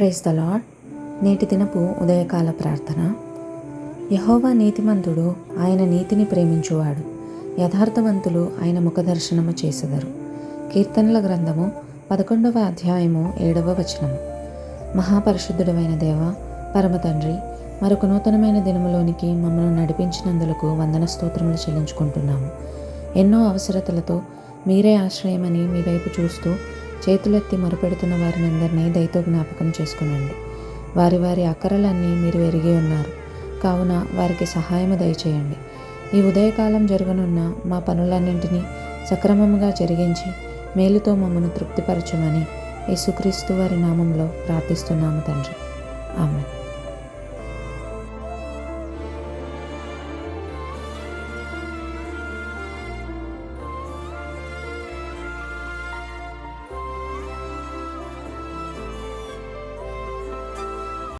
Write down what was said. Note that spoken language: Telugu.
ప్రైజ్ ద లాడ్ నేటి దినపు ఉదయకాల ప్రార్థన. యహోవా నీతిమంతుడు ఆయన నీతిని ప్రేమించువాడు. యథార్థవంతులు ఆయన ముఖదర్శనము చేసెదరు. కీర్తనల గ్రంథము పదకొండవ అధ్యాయము ఏడవ వచనము. మహాపరిశుద్ధుడమైన దేవ పరమతండ్రి మరొక నూతనమైన దినములోనికి మమ్మల్ని నడిపించినందులకు వందన స్తోత్రములు చెల్లించుకుంటున్నాము. ఎన్నో అవసరతలతో మీరే ఆశ్రయమని మీ వైపు చూస్తూ చేతులెత్తి మొరపెడుతున్న వారిని అందరినీ దయతో జ్ఞాపకం చేసుకునండి. వారి వారి అక్కరలన్నీ మీరు ఎరిగి ఉన్నారు. కావున వారికి సహాయము దయచేయండి. ఈ ఉదయకాలం జరగనున్న మా పనులన్నింటినీ సక్రమముగా జరిగించి మేలుతో మమ్మను తృప్తిపరచమని యేసుక్రీస్తు వారి నామంలో ప్రార్థిస్తున్నాము తండ్రి. ఆమె